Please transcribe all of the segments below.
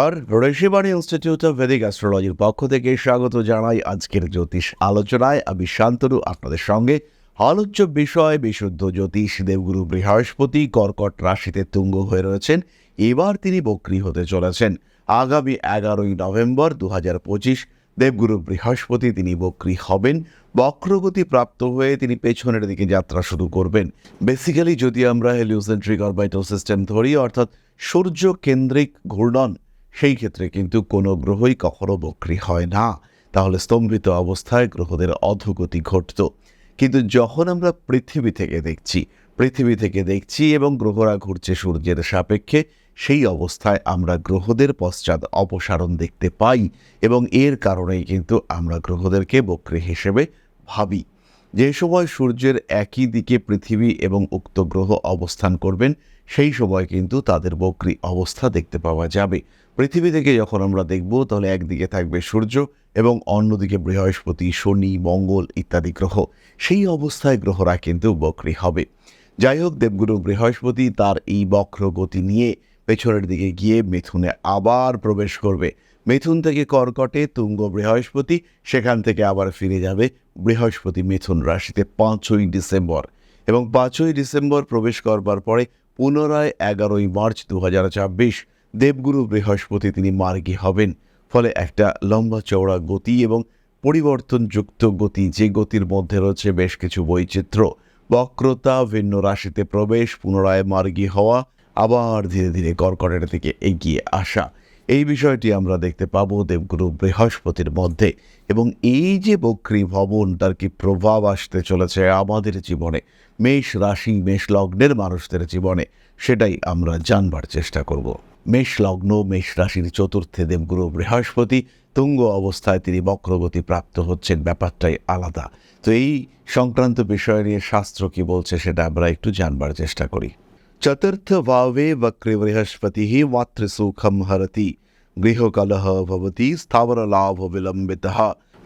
নমস্কার। Rishibani institute of Vedic অ্যাস্ট্রোলজির পক্ষ থেকে স্বাগত জানাই আজকের জ্যোতিষ আলোচনায়। আমি শান্তনু, আপনাদের সঙ্গে। আলোচ্য বিষয়, বিশুদ্ধ জ্যোতিষ, দেবগুরু বৃহস্পতি, কর্কট রাশিতে তুঙ্গ হয়ে রয়েছেন। এবার তিনি বক্রী হতে চলেছেন। আগামী এগারোই নভেম্বর দু হাজার পঁচিশ, দেবগুরু বৃহস্পতি তিনি বক্রী হবেন। বক্রগতি প্রাপ্ত হয়ে তিনি পেছনের দিকে যাত্রা শুরু করবেন। বেসিক্যালি যদি আমরা হেলিওসেন্ট্রিক অরবাইটাল সিস্টেম ধরি, অর্থাৎ সূর্য কেন্দ্রিক ঘূর্ণন সেই ক্ষেত্রে কিন্তু কোনো গ্রহই কখনো বক্রী হয় না। তাহলে স্তম্ভিত অবস্থায় গ্রহদের অধোগতি ঘটত। কিন্তু যখন আমরা পৃথিবী থেকে দেখছি, পৃথিবী থেকে দেখছি এবং গ্রহরা ঘুরছে সূর্যের সাপেক্ষে, সেই অবস্থায় আমরা গ্রহদের পশ্চাৎ অপসারণ দেখতে পাই এবং এর কারণেই কিন্তু আমরা গ্রহদেরকে বক্রী হিসেবে ভাবি। যে সময় সূর্যের একই দিকে পৃথিবী এবং উক্ত গ্রহ অবস্থান করবেন, সেই সময় কিন্তু তাদের বক্রী অবস্থা দেখতে পাওয়া যাবে। পৃথিবী থেকে যখন আমরা দেখব, তাহলে একদিকে থাকবে সূর্য এবং অন্যদিকে বৃহস্পতি, শনি, মঙ্গল ইত্যাদি গ্রহ। সেই অবস্থায় গ্রহরা কিন্তু বক্রী হবে। যাই হোক, দেবগুরু বৃহস্পতি তার এই বক্র গতি নিয়ে পেছনের দিকে গিয়ে মিথুনে আবার প্রবেশ করবে। মিথুন থেকে কর্কটে, তুঙ্গ বৃহস্পতি, সেখান থেকে আবার ফিরে যাবে বৃহস্পতি মিথুন রাশিতে পাঁচই ডিসেম্বর। এবং পাঁচই ডিসেম্বর প্রবেশ করবার পরে পুনরায় এগারোই মার্চ দু দেবগুরু বৃহস্পতি তিনি মার্গী হবেন। ফলে একটা লম্বা চওড়া গতি এবং পরিবর্তনযুক্ত গতি, যে গতির মধ্যে রয়েছে বেশ কিছু বৈচিত্র্য। বক্রতা ভিন্ন রাশিতে প্রবেশ, পুনরায় মার্গী হওয়া, আবার ধীরে ধীরে কর্কটের দিকে এগিয়ে আসা। এই বিষয়টি আমরা দেখতে পাবো দেবগুরু বৃহস্পতির মধ্যে। এবং এই যে বক্রী ভবন, তার কি প্রভাব আসতে চলেছে আমাদের জীবনে? মেষ রাশি, মেষ লগ্নের মানুষদের জীবনে, সেটাই আমরা জানবার চেষ্টা করব। মেষ লগ্ন, মেষ রাশির চতুর্থে দেবগুরু বৃহস্পতি, তুঙ্গ অবস্থায় তিনি বক্রগতি প্রাপ্ত হচ্ছেন, ব্যাপারটাই আলাদা। তো এই সংক্রান্ত বিষয় নিয়ে শাস্ত্র কি বলছে, সেটা আমরা একটু জানবার চেষ্টা করি। চতুর্থ ভাবে বক্রে বৃহস্পতি মাতৃসুখম হরতি। গৃহকলহ ভবতি স্থাবর লাভ বিলম্বিত।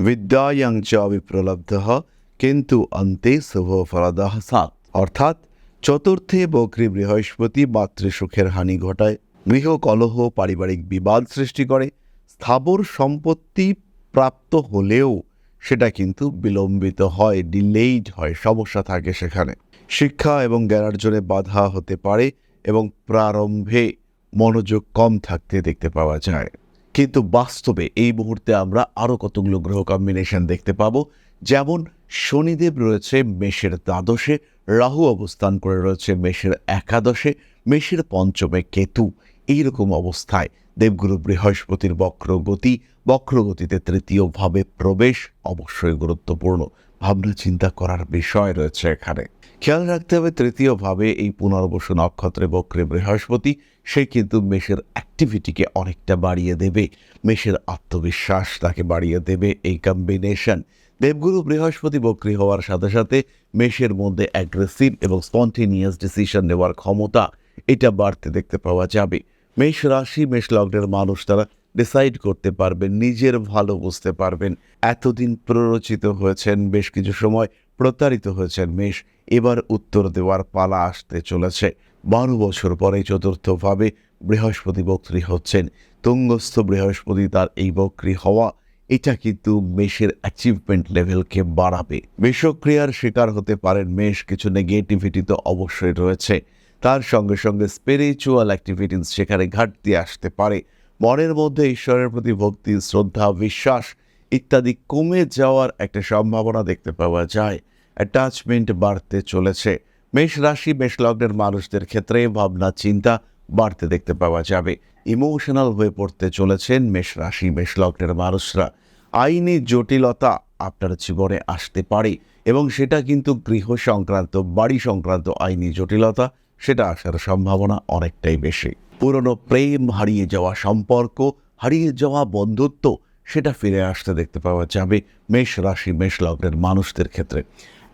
বিদ্যায়ং চ বিপ্রলব্ধ। কিন্তু অন্তে শুভ ফলদ সাত অর্থাৎ চতুর্থে বক্রী বৃহস্পতি মাতৃসুখের হানি ঘটায়। গৃহকলহ পারিবারিক বিবাদ সৃষ্টি করে। স্থাবর সম্পত্তি প্রাপ্ত হলেও সেটা কিন্তু বিলম্বিত হয়, ডিলেইড হয়, সমস্যা থাকে সেখানে। শিক্ষা এবং জ্ঞানার্জনে বাধা হতে পারে এবং প্রারম্ভে মনোযোগ কম থাকতে দেখতে পাওয়া যায়। কিন্তু বাস্তবে এই মুহূর্তে আমরা আরও কতগুলো গ্রহ কম্বিনেশন দেখতে পাবো? যেমন শনিদেব রয়েছে মেষের দ্বাদশে, রাহু অবস্থান করে রয়েছে মেষের একাদশে, মেষের পঞ্চমে কেতু। এইরকম অবস্থায় দেবগুরু বৃহস্পতির বক্রগতি, বক্রগতিতে তৃতীয়ভাবে প্রবেশ অবশ্যই গুরুত্বপূর্ণ। ভাবনা চিন্তা করার বিষয় রয়েছে এখানে। খেয়াল রাখতে হবে তৃতীয়ভাবে এই পুনর্বসু নক্ষত্রে বক্রে বৃহস্পতি, সে কিন্তু মেষের অ্যাক্টিভিটিকে অনেকটা বাড়িয়ে দেবে। মেষের আত্মবিশ্বাস তাকে বাড়িয়ে দেবে এই কম্বিনেশন দেবগুরু বৃহস্পতি বক্রী হওয়ার সাথে সাথে মেষের মধ্যে অ্যাগ্রেসিভ এবং স্পন্টেনিয়াস ডিসিশন নেওয়ার ক্ষমতা, এটা বাড়তে দেখতে পাওয়া যাবে। মেষ রাশি, মেষ লগ্নের মানুষ তারা ডিসাইড করতে পারবেন, নিজের ভালো বুঝতে পারবেন। এতদিন প্ররোচিত হয়েছেন, বেশ কিছু সময় প্রতারিত হয়েছেন মেষ এবার উত্তর দেওয়ার পালা আসতে চলেছে। বারো বছর পরে চতুর্থভাবে বৃহস্পতি বক্রী হচ্ছেন। তুঙ্গস্থ বৃহস্পতি তার এই বক্রী হওয়া, এটা কিন্তু মেষের অ্যাচিভমেন্ট লেভেলকে বাড়াবে। বিষক্রিয়ার শিকার হতে পারেন, মেষ কিছু নেগেটিভিটি তো অবশ্যই রয়েছে। তার সঙ্গে সঙ্গে স্পিরিচুয়াল অ্যাক্টিভিটিস সেখানে ঘাটতি আসতে পারে। মনের মধ্যে ঈশ্বরের প্রতি ভক্তি, শ্রদ্ধা, বিশ্বাস ইত্যাদি কমে যাওয়ার একটা সম্ভাবনা দেখতে পাওয়া যায়। অ্যাটাচমেন্ট বাড়তে চলেছে। মেষ রাশি, মেষ লগ্নের মানুষদের ক্ষেত্রে ভাবনা, চিন্তা বাড়তে দেখতে পাওয়া যাবে। ইমোশনাল হয়ে পড়তে চলেছেন মেষ রাশি, মেষ লগ্নের মানুষরা। আইনি জটিলতা আপনার জীবনে আসতে পারে এবং সেটা কিন্তু গৃহ সংক্রান্ত, বাড়ি সংক্রান্ত আইনি জটিলতা, সেটা আসার সম্ভাবনা অনেকটাই বেশি। পুরনো প্রেম হারিয়ে যাওয়া সম্পর্ক, হারিয়ে যাওয়া বন্ধুত্ব, সেটা ফিরে আসতে দেখতে পাওয়া যাবে মেষ রাশি, মেষ লগ্নের মানুষদের ক্ষেত্রে।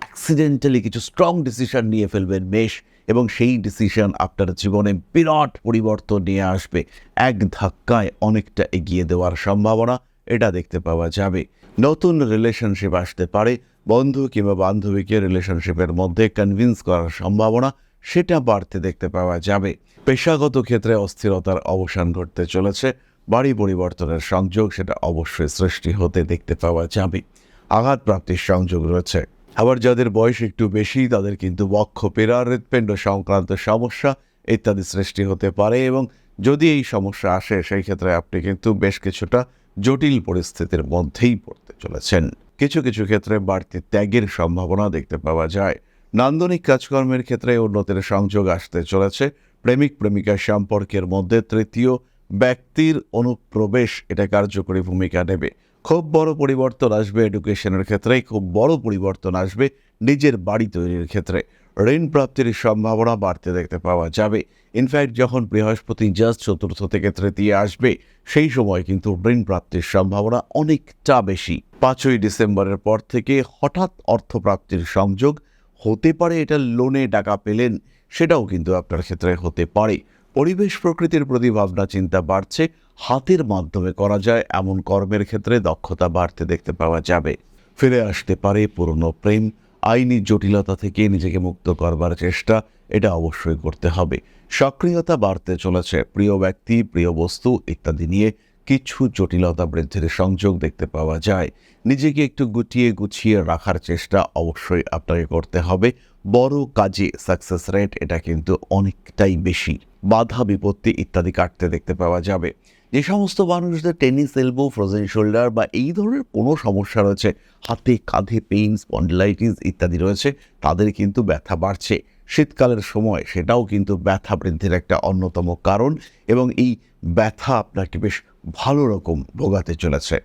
অ্যাক্সিডেন্টালি কিছু স্ট্রং ডিসিশন নিয়ে ফেলবেন মেষ, এবং সেই ডিসিশন আপনার জীবনে বিরাট পরিবর্তন নিয়ে আসবে। এক ধাক্কায় অনেকটা এগিয়ে দেওয়ার সম্ভাবনা, এটা দেখতে পাওয়া যাবে। নতুন রিলেশনশিপ আসতে পারে, বন্ধু কিংবা বান্ধবীকে রিলেশনশিপের মধ্যে কনভিন্স করার সম্ভাবনা, সেটা বাড়তে দেখতে পাওয়া যাবে। পেশাগত ক্ষেত্রে অস্থিরতার অবসান ঘটতে চলেছে। বাড়ি পরিবর্তনের সংযোগ সেটা অবশ্যই সৃষ্টি হতে দেখতে পাওয়া যাবে। আঘাত প্রাপ্তির সংযোগ রয়েছে। আবার যাদের বয়স একটু বেশি, তাদের কিন্তু বক্ষ পেরা, হৃৎপিণ্ড সংক্রান্ত সমস্যা ইত্যাদি সৃষ্টি হতে পারে এবং যদি এই সমস্যা আসে, সেই ক্ষেত্রে আপনি কিন্তু বেশ কিছুটা জটিল পরিস্থিতির মধ্যেই পড়তে চলেছেন। কিছু কিছু ক্ষেত্রে বাড়তি ত্যাগের সম্ভাবনা দেখতে পাওয়া যায়। নান্দনিক কাজকর্মের ক্ষেত্রে উন্নতির সংযোগ আসতে চলেছে। প্রেমিক প্রেমিকা সম্পর্কের মধ্যে তৃতীয় ব্যক্তির অনুপ্রবেশ, এটা কার্যকরী ভূমিকা নেবে। খুব বড় পরিবর্তন আসবে এডুকেশনের ক্ষেত্রে, খুব বড় পরিবর্তন আসবে নিজের বাড়ি তৈরির ক্ষেত্রে। ঋণ প্রাপ্তির সম্ভাবনা বাড়তে দেখতে পাওয়া যাবে। ইনফ্যাক্ট যখন বৃহস্পতি জাস্ট চতুর্থ থেকে তৃতীয় আসবে, সেই সময় কিন্তু ঋণ প্রাপ্তির সম্ভাবনা অনেকটা বেশি। পাঁচই ডিসেম্বরের পর থেকে হঠাৎ অর্থপ্রাপ্তির সংযোগ হতে পারে, এটা লোনে টাকা পেলেন সেটাও কিন্তু আপনার ক্ষেত্রে হতে পারে। পরিবেশ প্রকৃতির প্রতি ভাবনা চিন্তা বাড়ছে, হাতের মাধ্যমে করা যায়, এমন কর্মের ক্ষেত্রে দক্ষতা বাড়তে দেখতে পাওয়া যাবে। ফিরে আসতে পারে পুরনো প্রেম, আইনি জটিলতা থেকে নিজেকে মুক্ত করবার চেষ্টা, এটা অবশ্যই করতে হবে। সক্রিয়তা বাড়তে চলেছে, প্রিয় ব্যক্তি, প্রিয় বস্তু ইত্যাদি নিয়ে কিছু জটিলতা বৃদ্ধির সংযোগ দেখতে পাওয়া যায়। নিজেকে একটু গুটিয়ে গুছিয়ে রাখার চেষ্টা অবশ্যই আপনাকে করতে হবে। বড় কাজে সাকসেস রেট এটা কিন্তু অনেকটাই বেশি। বাধা, বিপত্তি ইত্যাদি কাটতে দেখতে পাওয়া যাবে। যে সমস্ত মানুষদের টেনিস এলবো ফ্রোজেন শোল্ডার বা এই ধরনের কোনো সমস্যা রয়েছে, হাতে, কাঁধে পেইন স্পন্ডিলাইটিস ইত্যাদি রয়েছে, তাদের কিন্তু ব্যথা বাড়ছে। শীতকালের সময় সেটাও কিন্তু ব্যথা বৃদ্ধির একটা অন্যতম কারণ এবং এই ব্যথা আপনাকে বেশ ভালো রকম ভোগাতে চলেছে।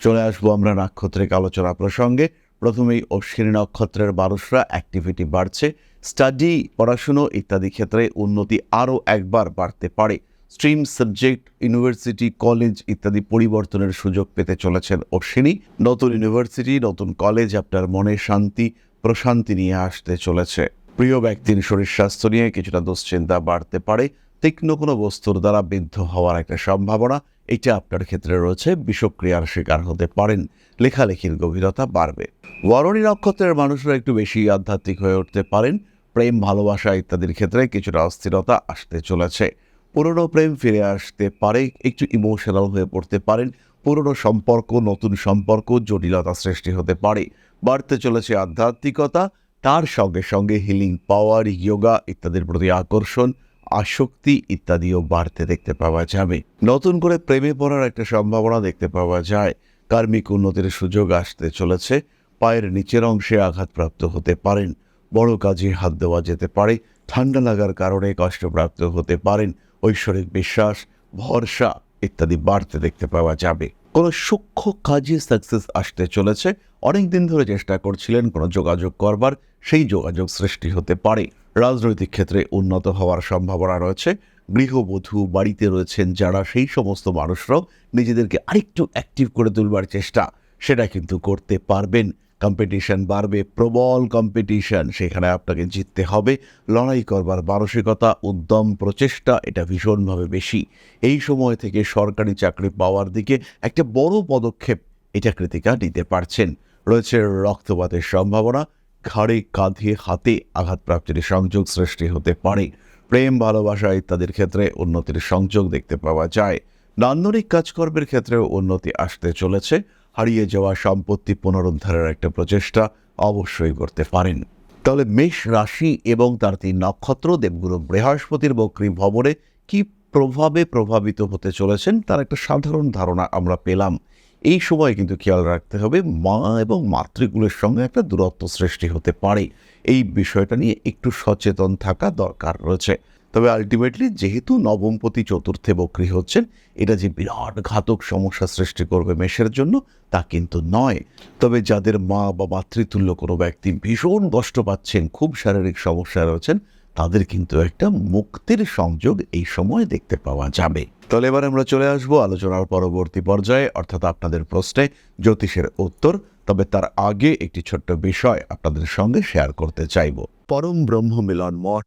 চলে আসব আমরা নাক্ষত্রিক আলোচনা প্রসঙ্গে। প্রথমেই অশ্বিনী নক্ষত্রের মানুষরা অ্যাক্টিভিটি বাড়ছে স্টাডি পড়াশুনো ইত্যাদি ক্ষেত্রে উন্নতি আরও একবার বাড়তে পারে। স্ট্রিম সাবজেক্ট ইউনিভার্সিটি কলেজ ইত্যাদি পরিবর্তনের সুযোগ পেতে চলেছেন অশ্বিনী। নতুন ইউনিভার্সিটি নতুন কলেজ আপনার মনে শান্তি, প্রশান্তি নিয়ে আসতে চলেছে। প্রিয় ব্যক্তির শরীর স্বাস্থ্য নিয়ে কিছুটা দুশ্চিন্তা বাড়তে পারে। তীক্ষ্ণ কোনো বস্তুর দ্বারা বিদ্ধ হওয়ার একটা সম্ভাবনা এটা আপনার ক্ষেত্রে রয়েছে, বিষক্রিয়ার শিকার হতে পারেন। লেখালেখির গভীরতা বাড়বে। বরণী নক্ষত্রের মানুষরা একটু বেশি আধ্যাত্মিক হয়ে উঠতে পারেন। প্রেম, ভালোবাসা ইত্যাদির ক্ষেত্রে কিছুটা অস্থিরতা আসতে চলেছে। পুরনো প্রেম ফিরে আসতে পারে, একটু ইমোশনাল হয়ে পড়তে পারেন। পুরনো সম্পর্ক, নতুন সম্পর্ক, জটিলতা সৃষ্টি হতে পারে। বাড়তে চলেছে আধ্যাত্মিকতা, তার সঙ্গে সঙ্গে হিলিং পাওয়ার যোগা ইত্যাদির প্রতি আকর্ষণ, আসক্তি ইত্যাদিও বাড়তে দেখতে পাওয়া যাবে। নতুন করে প্রেমে পড়ার একটা সম্ভাবনা দেখতে পাওয়া যায়। কার্মিক উন্নতির সুযোগ আসতে চলেছে। পায়ের নিচের অংশে আঘাতপ্রাপ্ত হতে পারেন। বড় কাজে হাত দেওয়া যেতে পারে। ঠান্ডা লাগার কারণে কষ্টপ্রাপ্ত হতে পারেন। ঐশ্বরিক বিশ্বাস, ভরসা ইত্যাদি বাড়তে দেখতে পাওয়া যাবে। কোনো সূক্ষ্ম কাজে সাকসেস আসতে চলেছে। অনেক দিন ধরে চেষ্টা করছিলেন কোনো যোগাযোগ করবার। সেই যোগাযোগ সৃষ্টি হতে পারে। রাজনৈতিক ক্ষেত্রে উন্নত হওয়ার সম্ভাবনা রয়েছে। গৃহবধূ বাড়িতে রয়েছেন যারা, সেই সমস্ত মানুষরাও নিজেদেরকে আরেকটু অ্যাক্টিভ করে তুলবার চেষ্টা। সেটা কিন্তু করতে পারবেন। কম্পিটিশন বাড়বে, প্রবল কম্পিটিশন সেখানে আপনাকে জিততে হবে। লড়াই করবার মানসিকতা, উদ্যম, প্রচেষ্টা, এটা ভীষণভাবে বেশি। এই সময় থেকে সরকারি চাকরি পাওয়ার দিকে একটা বড় পদক্ষেপ এটা কৃতিকা নিতে পারছেন। রয়েছে রক্তপাতের সম্ভাবনা, ঘাড়ে কাঁধে হাতে আঘাতপ্রাপ্তির সংযোগ সৃষ্টি হতে পারে। প্রেম, ভালোবাসা ইত্যাদির ক্ষেত্রে উন্নতির সংযোগ দেখতে পাওয়া যায়। নান্দনিক কাজকর্মের ক্ষেত্রেও উন্নতি আসতে চলেছে। হারিয়ে যাওয়া সম্পত্তি পুনরুদ্ধারের একটা প্রচেষ্টা অবশ্যই করতে পারেন। তাহলে মেষ রাশি এবং তার তিন নক্ষত্র, দেবগুরু বৃহস্পতির বক্রী ভবনে কি প্রভাবে প্রভাবিত হতে চলেছেন তার একটা সাধারণ ধারণা আমরা পেলাম। এই সময় কিন্তু খেয়াল রাখতে হবে মা এবং মাতৃকুলের সঙ্গে একটা দূরত্ব সৃষ্টি হতে পারে। এই বিষয়টা নিয়ে একটু সচেতন থাকা দরকার রয়েছে। তবে আলটিমেটলি যেহেতু নবমপতি চতুর্থে বক্রী হচ্ছেন, এটা যে বিরাট ঘাতক সমস্যা সৃষ্টি করবে মেষের জন্য, তা কিন্তু নয়। তবে যাদের মা বা মাতৃতুল্য কোনো ব্যক্তি ভীষণ কষ্ট পাচ্ছেন, খুব শারীরিক সমস্যা রয়েছেন, তাদের কিন্তু একটা মুক্তির সংযোগ এই সময় দেখতে পাওয়া যাবে। তাহলে এবার আমরা চলে আসব আলোচনার পরবর্তী পর্যায়ে, অর্থাৎ আপনাদের প্রশ্নে জ্যোতিষের উত্তর, তবে তার আগে একটি ছোট্ট বিষয় আপনাদের সঙ্গে শেয়ার করতে চাইব। পরম ব্রহ্ম মিলন মঠ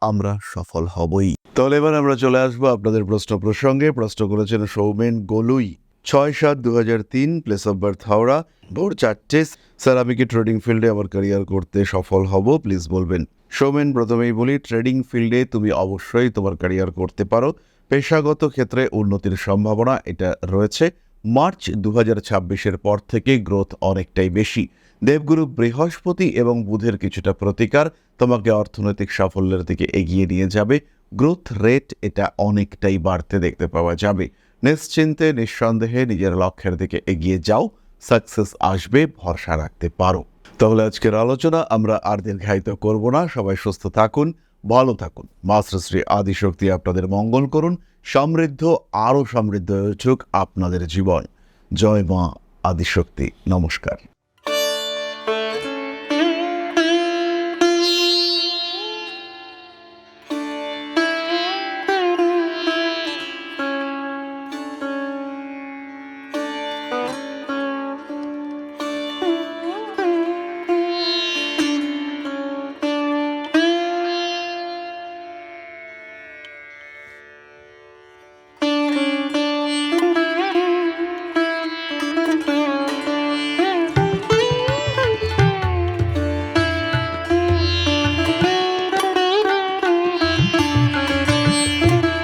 আমরা সফল হবই। তাহলে এবার আমরা চলে আসব আপনাদের প্রশ্ন প্রসঙ্গে। প্রশ্ন করেছেন সৌমেন গোলুই। ছয় সাত দু হাজার তিন প্লেস অফ বার্থ হাওড়া, ভোর চারটে। স্যার, আমি কি ট্রেডিং ফিল্ডে আমার ক্যারিয়ার করতে সফল হব? প্লিজ বলবেন। সৌমেন, প্রথমেই বলি ট্রেডিং ফিল্ডে তুমি অবশ্যই তোমার ক্যারিয়ার করতে পারো। পেশাগত ক্ষেত্রে উন্নতির সম্ভাবনা এটা রয়েছে। মার্চ দু হাজার পর থেকে গ্রোথ অনেকটাই বেশি। দেবগুরু বৃহস্পতি এবং বুধের কিছুটা প্রতিকার তোমাকে অর্থনৈতিক সাফল্যের দিকে এগিয়ে নিয়ে যাবে। গ্রোথ রেট এটা অনেকটাই বাড়তে দেখতে পাওয়া যাবে। নিশ্চিন্তে, নিঃসন্দেহে নিজের লক্ষ্যের দিকে এগিয়ে যাও। সাকসেস আসবে, ভরসা রাখতে পারো। তাহলে আজকের আলোচনা আমরা আর দীর্ঘায়িত করব না। সবাই সুস্থ থাকুন, ভালো থাকুন। মাস্টার শ্রী আদিশক্তি আপনাদের মঙ্গল করুন। সমৃদ্ধ, আরও সমৃদ্ধ হয়ে আপনাদের জীবন। জয় মা আদিশক্তি। নমস্কার।